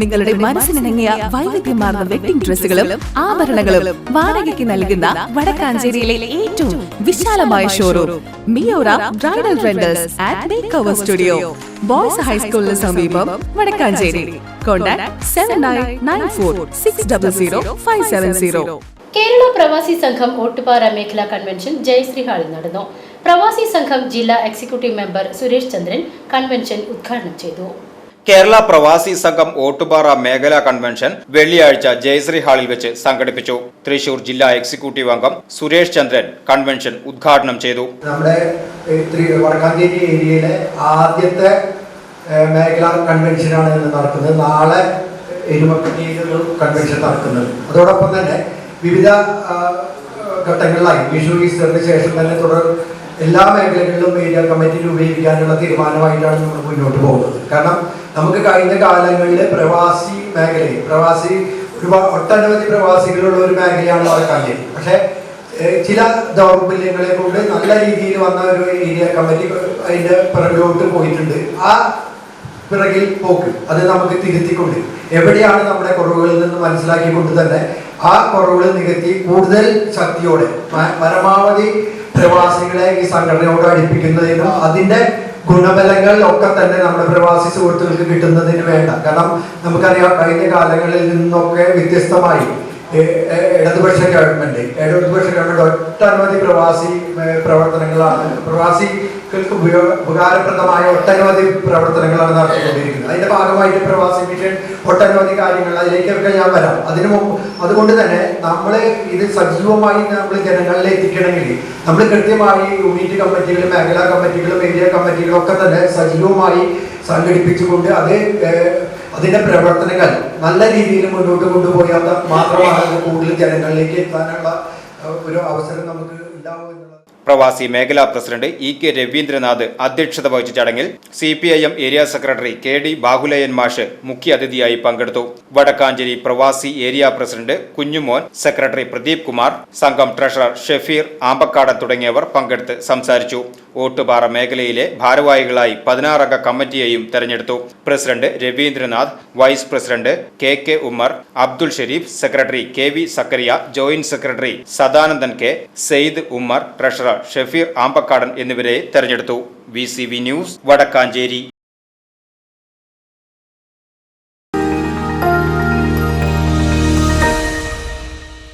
നിങ്ങളുടെ മനസ്സിനിണങ്ങിയ വൈവിധ്യമാർന്ന വെഡിംഗ് ഡ്രസ്സുകളും ആഭരണങ്ങളും വാടകയ്ക്ക് നൽകുന്ന വടക്കാഞ്ചേരിയിലെ ഏറ്റവും വിശാലമായ showroom Miora bridal rentals at make over studio boys ഹൈസ്കൂളിന് സമീപം Vadakkanchery. Contact seven nine nine four six double zero five seven zero Kerala Pravasi Sangham Ottupara മേഖലാ കൺവെൻഷൻ ജയശ്രീ ഹാളിൽ നടന്നു. പ്രവാസി സംഘം ജില്ലാ executive member Suresh Chandran convention ഉദ്ഘാടനം ചെയ്തു. കേരള പ്രവാസി സംഘം ഓട്ടുപാറ മേഖലാ കൺവെൻഷൻ വെള്ളിയാഴ്ച ജയശ്രീ ഹാളിൽ വെച്ച് സംഘടിപ്പിച്ചു. തൃശൂർ ജില്ലാ എക്സിക്യൂട്ടീവ് അംഗം സുരേഷ് ചന്ദ്രൻ കൺവെൻഷൻ ഉദ്ഘാടനം ചെയ്തു. നമ്മുടെ വടക്കാഞ്ചേരി ഏരിയയിലെ ആദ്യത്തെ മേഖലാ കൺവെൻഷനാണ് ഇന്ന് നടക്കുന്നത്. നാളെ എരുമപ്പെട്ടിയിൽ കൺവെൻഷൻ നടക്കുന്നത്. അതോടൊപ്പം തന്നെ വിവിധ ഘട്ടങ്ങളിലായി വിഷു ഈസ്റ്ററിന് ശേഷം തന്നെ തുടർ എല്ലാ മേഖലകളിലും ഏരിയ കമ്മിറ്റി രൂപീകരിക്കാനുള്ള തീരുമാനമായിട്ടാണ് നമ്മൾ മുന്നോട്ട് പോകുന്നത്. കാരണം നമുക്ക് കഴിഞ്ഞ കാലങ്ങളിൽ പ്രവാസി മേഖലയിൽ പ്രവാസി ഒരുപാട് ഒട്ടനവധി പ്രവാസികളുള്ള ഒരു മേഖലയാണ് വടക്കാഞ്ചേരി പക്ഷേ ചില ദൗർബല്യങ്ങളെ കൊണ്ട് നല്ല രീതിയിൽ വന്ന ഒരു ഏരിയ കമ്മിറ്റി അതിന്റെ പിറകിലോട്ട് പോയിട്ടുണ്ട്. ആ പിറകിൽ പോക്ക് അത് നമുക്ക് തിരുത്തിക്കൊണ്ട്. എവിടെയാണ് നമ്മുടെ കുറവുകളിൽ നിന്ന് മനസ്സിലാക്കിക്കൊണ്ട് തന്നെ ആ കുറവുകൾ നികത്തി കൂടുതൽ ശക്തിയോടെ പരമാവധി പ്രവാസികളെ ഈ സംഘടനയോട് അടുപ്പിക്കുന്നതിനും അതിന്റെ ഗുണബലങ്ങൾ ഒക്കെ തന്നെ നമ്മുടെ പ്രവാസി സുഹൃത്തുക്കൾക്ക് കിട്ടുന്നതിന് വേണ്ട. കാരണം നമുക്കറിയാം കഴിഞ്ഞ കാലങ്ങളിൽ നിന്നൊക്കെ വ്യത്യസ്തമായി ഇടതുപക്ഷ ഗവൺമെന്റ് ഇടതുപക്ഷ ഗവൺമെന്റ് ഒട്ടനവധി പ്രവാസി പ്രവർത്തനങ്ങളാണ്. പ്രവാസികൾക്ക് ഉപയോ- ഉപകാരപ്രദമായ ഒട്ടനവധി പ്രവർത്തനങ്ങളാണ് നടത്തിക്കൊണ്ടിരിക്കുന്നത് അതിന്റെ ഭാഗമായിട്ട് പ്രവാസി മിഷൻ ഒട്ടനവധി കാര്യങ്ങൾ അതിലേക്കൊക്കെ ഞാൻ വരാം. അതിനു മുമ്പ് അതുകൊണ്ട് തന്നെ നമ്മൾ ഇത് സജീവമായി നമ്മൾ ജനങ്ങളിൽ എത്തിക്കണമെങ്കിൽ നമ്മൾ കൃത്യമായി യൂണിറ്റ് കമ്മിറ്റികളും മേഖലാ കമ്മിറ്റികളും ഏരിയ കമ്മിറ്റികളും ഒക്കെ തന്നെ സജീവമായി സംഘടിപ്പിച്ചുകൊണ്ട് അത് അതിന്റെ പ്രവർത്തനങ്ങൾ നല്ല രീതിയിൽ മുന്നോട്ട് കൊണ്ടുപോയാൽ മാത്രമാണ് കൂടുതൽ ജനങ്ങളിലേക്ക് എത്താനുള്ള ഒരു അവസരം നമുക്ക് ഉണ്ടാവുക എന്നുള്ളത്. പ്രവാസി മേഖലാ പ്രസിഡന്റ് ഇ കെ രവീന്ദ്രനാഥ് അധ്യക്ഷത വഹിച്ച ചടങ്ങിൽ C P I M area secretary K D Bahulayan മാഷ് മുഖ്യാതിഥിയായി പങ്കെടുത്തു. വടക്കാഞ്ചേരി പ്രവാസി area president Kunjumon secretary Pradeep Kumar സംഘം ട്രഷറർ ഷെഫീർ ആമ്പക്കാടൻ തുടങ്ങിയവർ പങ്കെടുത്ത് സംസാരിച്ചു. ഓട്ടുപാറ മേഖലയിലെ ഭാരവാഹികളായി പതിനാറംഗ കമ്മിറ്റിയെയും തെരഞ്ഞെടുത്തു. President Ravindranath vice president K K Ummer Abdul Shareef secretary K V Sakkariya joint secretary Sadanandan K Syed Ummer treasurer Shefeer Ambakkadan എന്നിവരെ തെരഞ്ഞെടുത്തു. V news Vadakkanchery.